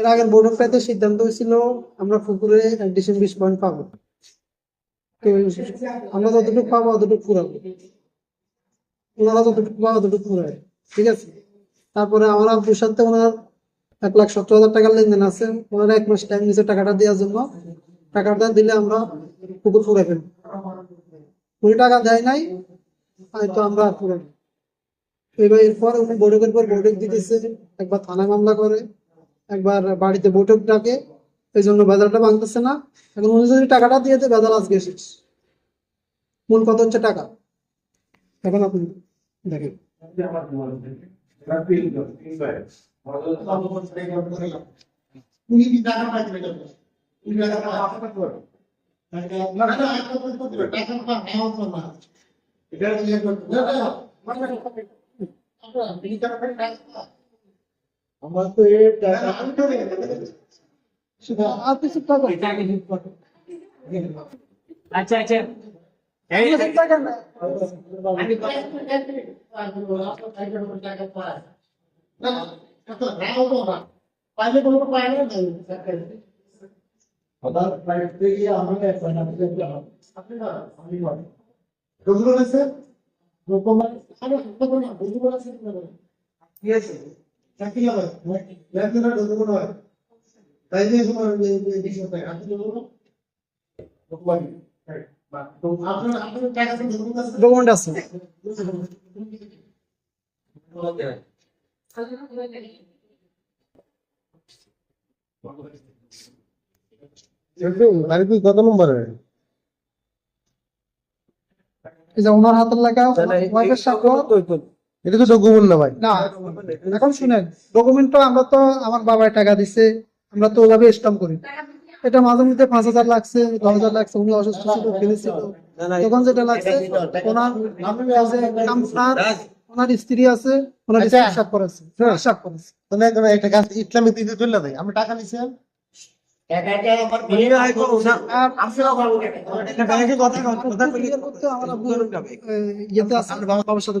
এর আগের বোর্ডের প্রায়তে সিদ্ধান্ত হয়েছিল, আমরা পুকুরে অ্যাডিশন বিশ পয়েন্ট পাবো। আমরা যতটুকু পাবো অতটুকু ফুরাবো ওনারা যতটুকু পাবো অতটুকু ফুরাবে ঠিক আছে? তারপরে আমার আব্বুর ওনার এক লাখ সত্তর হাজার টাকার লেনদেন আছে। ওনারা এক মাস টাইম নিচে টাকাটা দেওয়ার জন্য। টাকাটা দিলে আমরা পুকুর ফুরে ফেলব। উনি টাকা দেয় নাই হয়তো আমরা ফুরাবো এবার এরপর উনি বৈঠকের পর বৈঠক দিতেছে, একবার থানায় মামলা করে। একবার বাড়িতে বৈঠক ডাকে এই জন্য বেজালটা ভাঙতেছে না। এখন উনি যদি টাকাটা দিয়ে দেয় বেজাল আজকে শেষ। মূল কথা হচ্ছে টাকা। এখন আপনি দেখেন। টাকা আচ্ছা আচ্ছা। আপনি না? আমি নয় রঘুর আছে রঘুর আছে কি আছে। চাকরি হবে। লেনদেন রঘুর হয় তাই যে ডকুমেন্ট আছে বাড়ি কত নম্বরে এই যে ওনার হাতের লেখা ওয়াইফের স্বাক্ষর এটা তো ডকুমেন্ট না ভাই। না এখন শুনেন ডকুমেন্ট তো আমরা তো আমার বাবাই টাকা দিছে আমরা তো ওভাবে স্টাম্প করি। এটা মাঝে মধ্যে পাঁচ হাজার লাগছে দশ হাজার লাগছে উনি অসুস্থ ছিল ফেলেছিল। তখন যেটা লাগছে ওনার আপনার ওনার স্ত্রী আছে ওনার স্ত্রী আচ্ছা। আছে স্বাক্ষর আছে মানে একটা কাজ ইসলামিক দিতে চলে দেয় আমরা টাকা নিছি আর আমার বাবার সাথে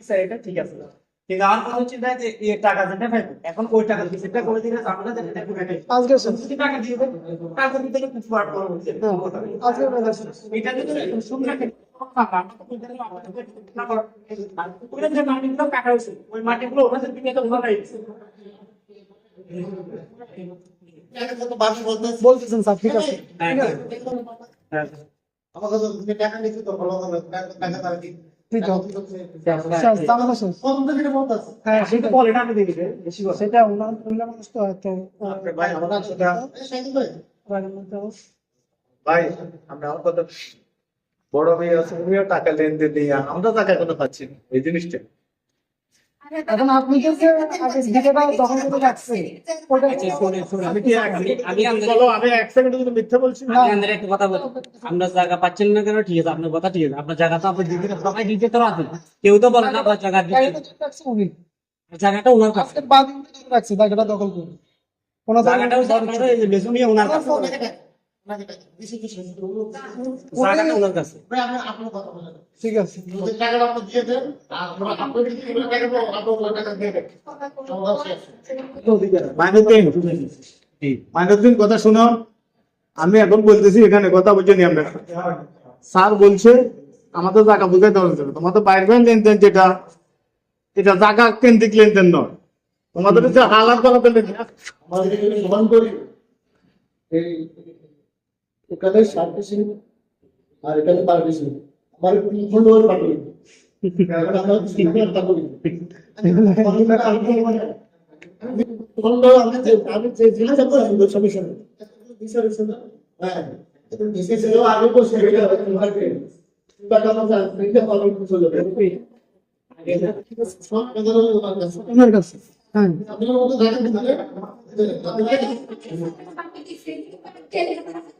স্যার এটা ঠিক আছে কিন্তু আমার কথা হচ্ছে না যে এই টাকা যেটা পাইবো এখন ওই টাকা দিয়ে সেটা করে দিলে আমরা যেটা আজকে। টাকা দিয়ে টাকা দিতে গেলে কিছু আর করব আজকে এটা যদি শুনে রাখেন বলতেছেন স্যার ঠিক আছে হ্যাঁ আমাকে তো টাকা তো ভালো টাকা তারা হ্যাঁ সেটা মানুষ তো হয়তো ভাই আমার কথা বড় মেয়ে আছে টাকা লেনদেন নেই আমরা টাকা কোনো পাচ্ছি না এই জিনিসটা। এখন আপনি আচ্ছা, শুনে, শুনে। আমি কি এক- আমি আপনাদের- বলো আমি এক সেকেন্ড যদি মিথ্যা বলছি না? আমি একটা কথা বলি। আমরা জায়গা পাচ্ছেন না কেন? ঠিক আছে আপনার কথা ঠিক আছে। আপনার জায়গা তো আপনি দিতে সবাই দিতে তো আছেন কেউ তো বলে না আপনার জায়গা দিতে জায়গাটা ওনার কাছে বাদ রাখছে জায়গাটা দখল করে কোনো জায়গাটা এই ওনার কাছে আপনার কথা ঠিক আছে। আপনার মাইনুদ্দিন শুনো। আমি এখন বলতেছি এখানে কথা বলছি নি আমরা স্যার বলছে আমাদের জায়গা বুঝে দেওয়া তোমাদের বাইরে লেনদেন যেটা এটা জায়গা কেন্দ্রিক লেনদেন নয়। তোমাদের হচ্ছে হালাত করাতে লেনদেন আমাদের সমান করি। এই এখানে সার্ভিসিং আর এখানে পারমিশন। আমার নম্বর পাঠিয়ে কাছে। কাছে হ্যাঁ।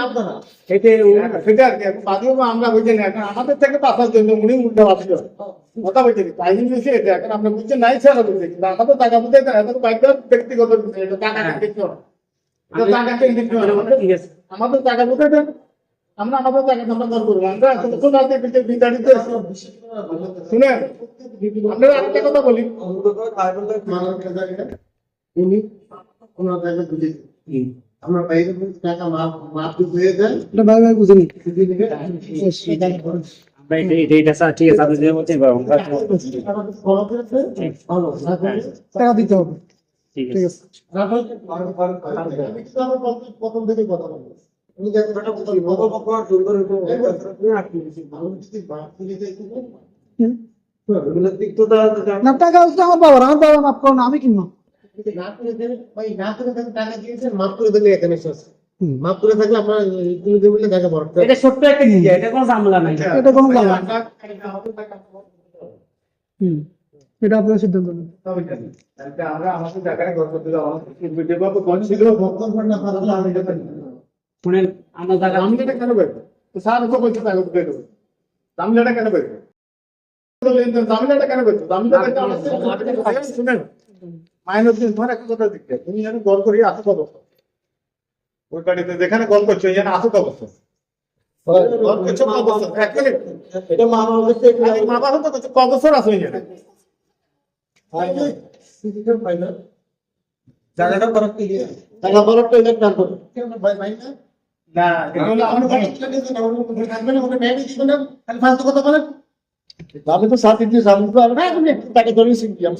আপনারা। এতে সেটা এখন বাদিও আমরা বুঝি না। এখন আমাদের থেকে বাঁচার জন্য উনি উল্টা কথা বলছি তাই জন্য এটা এখন আমরা বুঝছি নাই ছাড়া বুঝছি। কিন্তু আমাদের টাকা বুঝে না বাইক ব্যক্তিগত বিষয়, এটা টাকা। আমাদের- টাকা বুঝে দেন। আমরা আমাদের টাকা দর করব। আমরা বিতাড়িত শুনেন। আপনারা আরেকটা কথা বলি। উনি ওনার জায়গা বুঝে দিন। আমরা বাইরে টাকা মাপ মাপ দিয়ে দেন। এটা ভাই ভাই বুঝিনি আমরা এটা এটা এটা স্যার ঠিক আছে আপনি যে বা আমরা ফলো করেছে ভালো টাকা দিতে হবে। ঠিক ঠিক আছে। আছে আমি আমার প্রথম- প্রথম থেকে কথা বলব। উনি সুন্দর দেয় তো বলব। হুম। না টাকা আমার বাবার। আমার বাবা মাফ করো না আমি কিনবো। না করে দেন ভাই না করে দেন টাকা দিয়েছেন মাফ করে দিলে এখানে শেষ মাফ করে থাকলে আমরা তুলে দেবো টাকা বড় এটা ছোট্ট একটা জিনিস এটা কোনো ঝামেলা নাই। এটা কোনো ঝামেলা হুম। এটা আপনার সিদ্ধান্ত নেন আমরা আমাদের জায়গায় গল্প দিলে আমাদের ভিডিও বাবু কোন ছিল না পারলে আমি এটা শুনেন আমরা জায়গা আমি এটা কেন বেরবো তো স্যার ওকে বলছে তাই ওকে বেরবো জামিলাটা কেন বেরবো জামিলাটা কেন বেরবো জামিলাটা শুনেন। মাইনুদ্দিন তোমার একটা কথা দিচ্ছে তুমি যেন গল করি আসো কত বছর? ওই বাড়িতে যেখানে গল করছ যেন আসো কত বছর? গল করছ কত বছর? এক মিনিট। এটা মা বাবা কাছে আরে মা বাবা তো করছ, কত বছর আসো এখানে? জায়গাটা বরফ কি দিয়ে টাকা বরফ তো এটা ভাই না না ওটা মেয়ে দিবেন না খালি ফালতু কথা বলেন আমি তো সাথে দিয়ে সামনে তো তাকে ধরে শিখি আমি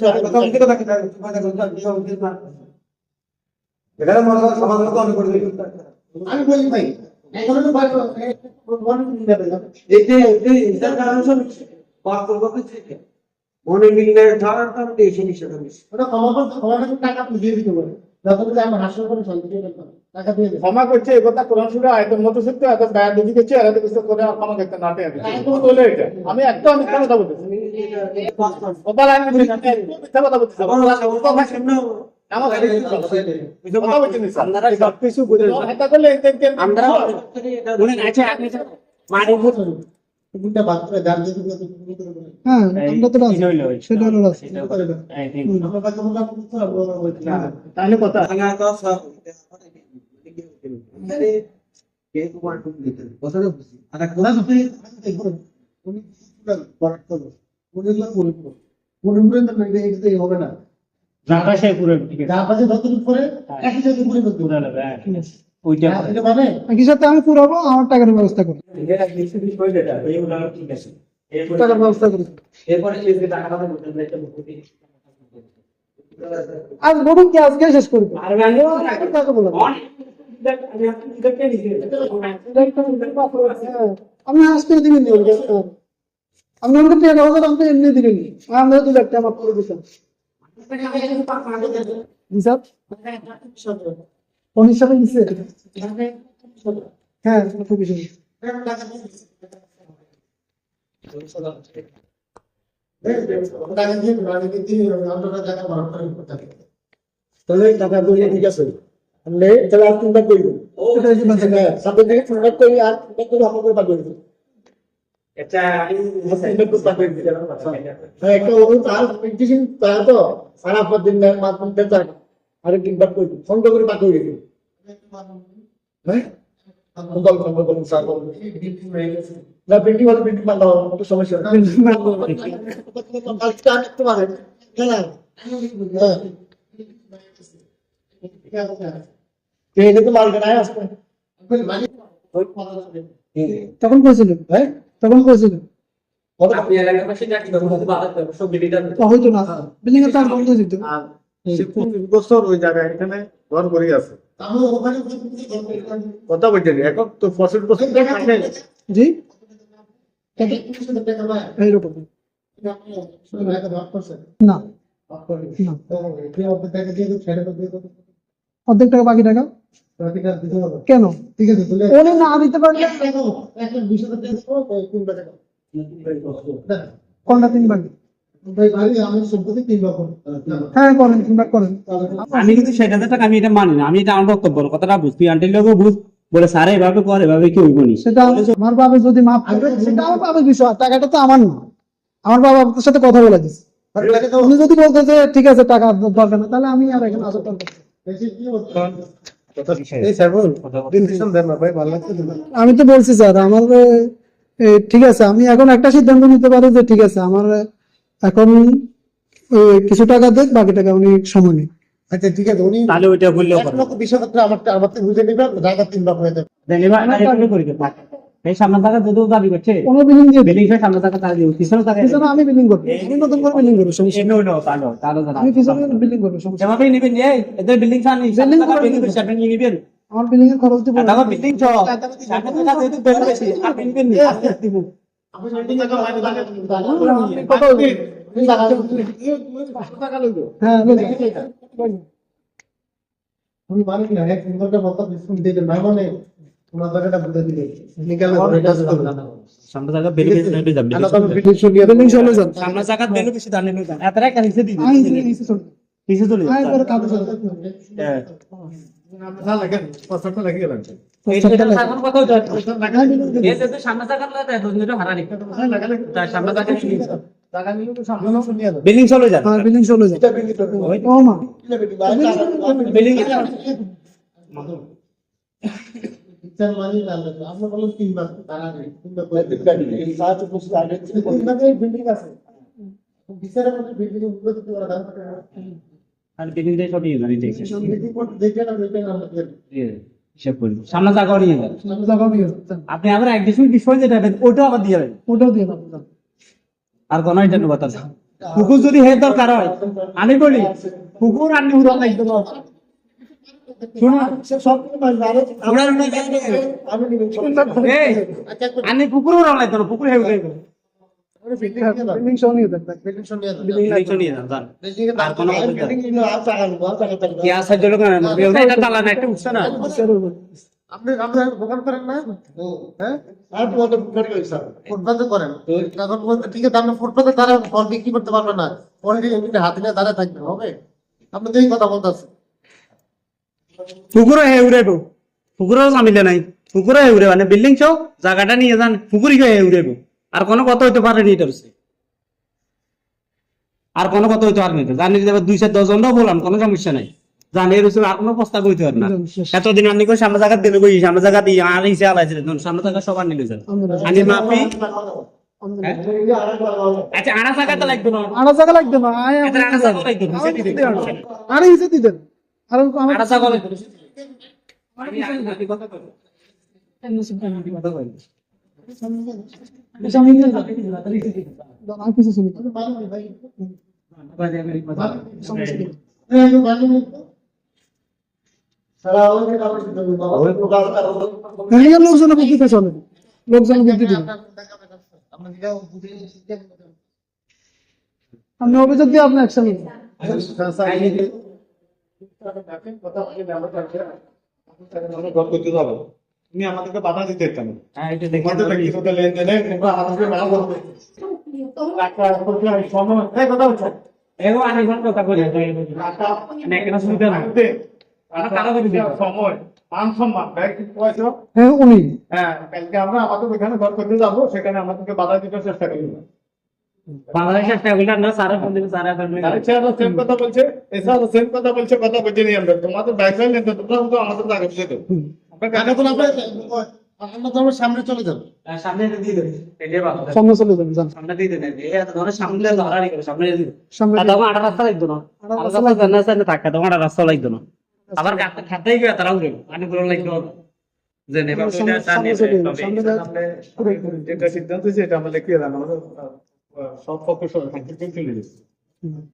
আমি বলি ভাই এখন তো ভাই মনে নিয়ে যাবে না ওটা ক্ষমা করতে টাকা দিয়ে দিতে পারেন ক্ষমা করছে এই কথা কোরআন সুরা আয়তের মতো সত্য এত করছে এরা কিছু করে ক্ষমা করতে না একদম বলে এটা। আমি একদম মিথ্যা কথা বলতেছি। আমি মিথ্যা কথা বলতেছি। আপনারা তিনটা তো তুমি হ্যাঁ আমরা তো রাজি। সেটা হলো রাজি। করে তাহলে কথা। হবে না ঢাকা সে পুরো ঠিক আছে। যা পাশে যতটুকু পড়ে একই সাথে পড়ে করতে হবে হ্যাঁ। ওইটা এটা মানে? আমি পুরাবো আমার টাকার ব্যবস্থা করব টাকার ব্যবস্থা আজ বলুন কি আজকে শেষ আমি দেখতে আমি আজকে দিবেন নি আমাকে টাকা হাজার আমি তো এমনি দিবেন আমরা দু লাখ টাকা করে দিতাম। জি স্যার। কোন হিসাবে দিচ্ছে হ্যাঁ তাহলে টাকা দিয়ে ঠিক আছে। তাহলে তাহলে আর তিনবার তিনবার করি আর তিনবার করে করে পাঠিয়ে একটা তারা তো। সারা দিন মাধ্যমে যান আর তিনবার করবেন ফোন করে পাঠিয়ে দেবেন হ্যাঁ? বল বল বল স্যার বল না বিল্ডিং হলে সমস্যা হ্যাঁ। হ্যাঁ তখন করেছিলেন হ্যাঁ? তখন তো হয়তো না। বিল্ডিং এর তার বন্ধ দিত সে পঁচিশ বছর ওই জায়গায় এখানে ঘর করে আছে। কথা বলছেন এখন তো পঁচিশ বছর জি? এইরকম না। অর্ধেক টাকা বাকি টাকা? কেন? ঠিক আছে না দিতে পারলে কোনটা তিন বাকি হ্যাঁ করেন তিনবার করেন। আমি কিন্তু সেটাতে টাকা আমি এটা মানি না আমি এটা আমার বক্তব্য কথাটা বুঝ তুই আন্টির লোকও বুঝ বলে স্যার এভাবে কর এভাবে কি হইব নি? সেটা আমার বাবা যদি মাফ করে সেটা আমার বাবার বিষয় টাকাটা তো আমার না। আমার বাবা আপনার সাথে কথা বলে উনি যদি বলতে যে ঠিক আছে টাকা দরকার না তাহলে আমি আর এখানে আসার দরকার? আমি তো বলছি স্যার আমার ঠিক আছে আমি এখন একটা সিদ্ধান্ত নিতে পারি যে ঠিক আছে আমার এখন কিছু টাকা দেখ বাকি টাকা উনি সময় নেই আচ্ছা ঠিক আছে উনি তাহলে ওইটা বললেও এক লক্ষ বিশ হাজার টাকা আমার আমার থেকে বুঝে নিবেন টাকা তিন ভাগ হয়ে যাবে। এই সামনে টাকা যদি দাবি করছে। কোনো বিল্ডিং দিয়ে বিল্ডিং সামনে টাকা তারা দিব পিছনে টাকা পিছনে আমি বিল্ডিং করব। আমি নতুন করে বিল্ডিং করব সমস্যা নেই। এমনি তাহলে তাহলে আমি পিছনে বিল্ডিং করব সমস্যা নেই। এভাবেই এই এদের বিল্ডিং সামনে Building টাকা করে বিল্ডিং নিবেন। সামনে আমার বিল্ডিং এর খরচ দিব টাকা বিল্ডিং ছ সামনে টাকা যেহেতু বের বেশি আর নিবেন নি আস্তে আস্তে দিব। হ্যাঁ মানে মানে সামনে টাকা বিল্ডিং চলে যান। হ্যাঁ বিল্ডিং চলে যাবে হ্যাঁ বিল্ডিং মানি বিল্ডিং। আছে। আর সব নিয়ে দেখে হিসাব সামনে টাকাও নিয়ে সামনে নিয়ে। আপনি আবার এক বিষয় যেটা ওটাও আবার দিয়ে ওটাও দিয়ে আর কোন এটা কুকুর যদি হে দরকার হয় আমি বলি কুকুর আর নিউরন লাগবে না শুনো। সব আরও আমরা উনি আমি কুকুর লাগবে না কুকুর হে বিল্ডিং বিল্ডিং সহ নিয়ে যান বিল্ডিং শুনিয়ে দেবে বিল্ডিং নিয়ে যান যান বিল্ডিং এর আর কোনো বিল্ডিং নিলে আর টাকা নেব আর টাকা কি আসার জন্য কেন এটা তালা না একটা উঠছে না আপনি আপনার দোকান করেন না হ্যাঁ আর তোমাদের ফুটপাত করি স্যার ফুটপাতে করেন এখন ঠিক আছে আপনি ফুটপাতে দাঁড়া ফল বিক্রি করতে পারবেন না অলরেডি এমনি হাতে নিয়ে দাঁড়ায় থাকবে হবে আপনি তো এই কথা বলতেছেন কুকুরও হে উড়াইব কুকুরও নামিলে নাই কুকুরও হে উড়ে মানে বিল্ডিং চাও জায়গাটা নিয়ে যান কুকুরই হে উড়াইব আর কোনো কথা হইতে পারেনি এটা হচ্ছে আর কোনো কথা হইতে পারেনি জানি যে দুই চার দশ জনও বললাম কোনো সমস্যা নাই। জানি এর আর কোনো প্রস্তাব হইতে পারে না। এতদিন আপনি সামনে জায়গা সামনে জায়গা দিয়ে আর হিসেবে আলাইছে ধরুন সামনে জায়গা সবার নিলে যান মাপি আচ্ছা আড়া জায়গাটা লাগবে না। আড়া জায়গা লাগবে না। এটা আড়া জায়গা লাগবে না। আরে হিসে দিতেন আর আমার জায়গা লাগবে আমি কথা কই সামনে নিয়ে যান আর কিছু শুনি এখানে লোকজনের বুদ্ধিতে চলে লোকজনের বুদ্ধি দিন আপনি অভিযোগ দিয়ে আপনি অ্যাকশন নিন আমরা ঘর করতে যাব তুমি আমাদেরকে বাধা দিতে কেন? হ্যাঁ এটা দেখে তোমাদের ব্যক্তিগত লেনদেনে তোমরা আমাদেরকে করবে মান পয়সা হ্যাঁ উনি। হ্যাঁ কালকে আমরা আমাদের ওখানে ঘর করতে যাব সেখানে আমাদেরকে বাধা দিতে চেষ্টা করি না সারা ফোন ফোন সেম কথা বলছে। সেম কথা বলছে কথা বলছে নি আমরা। তোমাদের ব্যাকগ্রাউন্ড নিতে তোমরা তো আমাদের টাকা দিতে দেবো আমরা তো আমরা সামনে চলে যাব। সামনে দিয়ে দেবে সামনে চলে যাবেন যান। সামনে দিয়ে দেবে এই ধরে সামনে ধরারি করে সামনে দিয়ে সামনে আটা রাস্তা লাগতো না। আটা আর রাস্তা রাস্তা জানা জানা থাকে তখন আটা রাস্তা লাগতো না। আবার খাতেই গিয়ে তারাও গেল। পুরো লাগতো সামনে- সামনে সামনে যেটা সিদ্ধান্ত হয়েছে এটা আমরা লিখিয়ে দেন সব পক্ষ সব চলে যাচ্ছে।